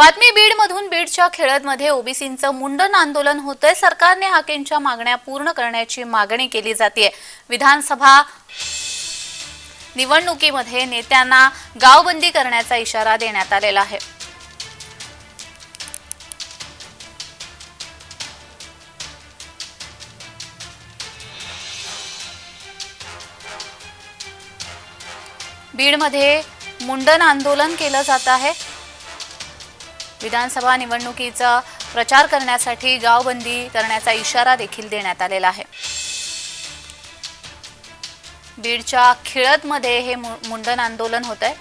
बातमी बीड मधून बीडच्या खेळदमध्ये ओबीसींचं मुंडन आंदोलन होतंय. सरकारने हाकेंच्या मागण्या पूर्ण करण्याची मागणी केली जाते विधानसभा निवडणुकीमध्ये नेत्यांना गावबंदी करण्याचा इशारा देण्यात आलेला आहे. बीडमध्ये मुंडन आंदोलन केलं जात आहे. विधानसभा निवडणुकीचा प्रचार करण्यासाठी गावबंदी करण्याचा इशारा देखील देण्यात आलेला आहे. बीडच्या खिळतमध्ये हे मु- मुंडन आंदोलन होत आहे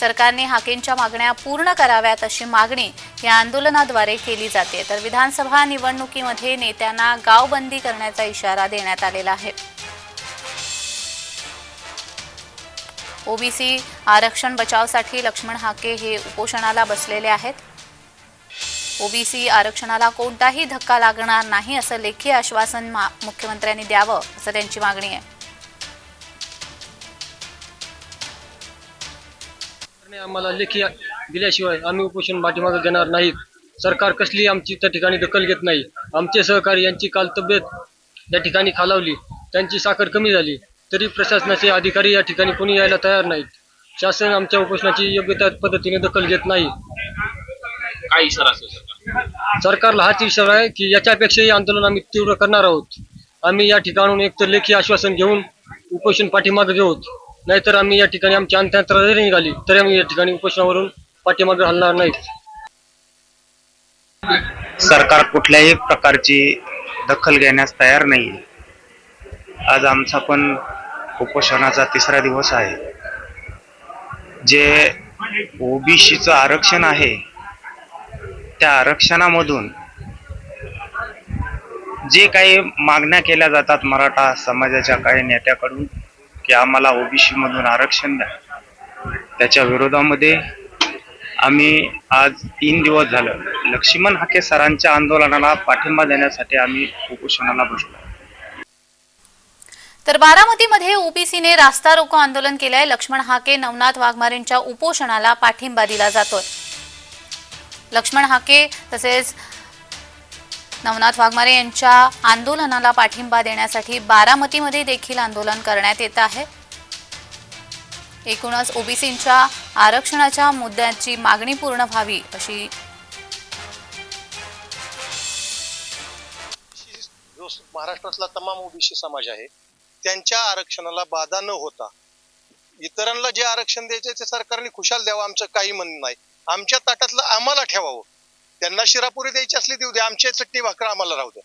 सरकारने हाकेंच्या मागण्या पूर्ण कराव्यात अशी मागणी या आंदोलनाद्वारे केली जाते. तर विधानसभा निवडणुकीमध्ये नेत्यांना गावबंदी करण्याचा इशारा देण्यात आलेला आहे. ओबीसी आरक्षण बचावसाठी लक्ष्मण हाके हे उपोषणाला बसलेले आहेत. ओबीसी आरक्षणाला कोणताही धक्का लागणार नाही असं लेखी आश्वासन मा- मुख्यमंत्र्यांनी द्यावं असं त्यांची मागणी आहे. आम्हाला लेखी दिल्याशिवाय आम्ही उपोषण पाठीमागे घेणार नाहीत सरकार कसली आमची त्या ठिकाणी दखल घेत नाही. आमचे सहकारी यांची काल तब्येत त्या ठिकाणी खालावली. त्यांची साखर कमी झाली. तरी प्रशासनाचे अधिकारी या ठिकाणी कोणी यायला तयार नाहीत. शासन आमच्या उपोषणाची योग्य त्या पद्धतीने दखल घेत नाही. काय इशारा असेल सरकार सरकारला हाच इशारा आहे की याच्यापेक्षाही आंदोलन आम्ही तीव्र करणार आहोत. आम्ही या ठिकाणून एकतर लेखी आश्वासन घेऊन उपोषण पाठीमागे घेऊत नाहीतर आम्ही या ठिकाणी आमची अंत्ययात्रा जरी निघाली तरी आम्ही या ठिकाणी उपोषणावरून पाठीमागे हलणार नाहीत. सरकार कुठल्याही प्रकारची दखल घेण्यास तयार नाही. आज आमचा पण उपोषणाचा तिसरा दिवस आहे. जे ओबीसीचं आरक्षण आहे त्या आरक्षणामधून जे काही मागण्या केल्या जातात मराठा समाजाच्या काही नेत्याकडून की आम्हाला ओबीसी मधून आरक्षण द्या. त्याच्या विरोधामध्ये आम्ही आज तीन दिवस झालं. लक्ष्मण हाके सरांच्या आंदोलनाला पाठिंबा देण्यासाठी आम्ही उपोषणाला बसलो. तर बारामतीमध्ये ओबीसीने रास्ता रोको आंदोलन केलंय. लक्ष्मण हाके नवनाथ वाघमारेंच्या उपोषणाला पाठिंबा दिला जातोय. लक्ष्मण हाके तसेच नवनाथ वाघमारे यांच्या आंदोलनाला पाठिंबा देण्यासाठी बारामतीमध्ये देखील आंदोलन करण्यात येत आहे. एकूणच ओबीसींच्या आरक्षणाच्या मुद्द्याची मागणी पूर्ण व्हावी अशी जो महाराष्ट्रातला तमाम ओबीसी समाज आहे त्यांच्या आरक्षणाला बाधा न होता. इतरांना जे आरक्षण द्यायचे ते सरकारने खुशाल द्यावं आमचं काही म्हणणं नाही. आमच्या ताटातलं आम्हाला ठेवावं. त्यांना शिरापुरी द्यायची असली देऊ द्या आमच्या चटणी भाकर आम्हाला राहू द्या.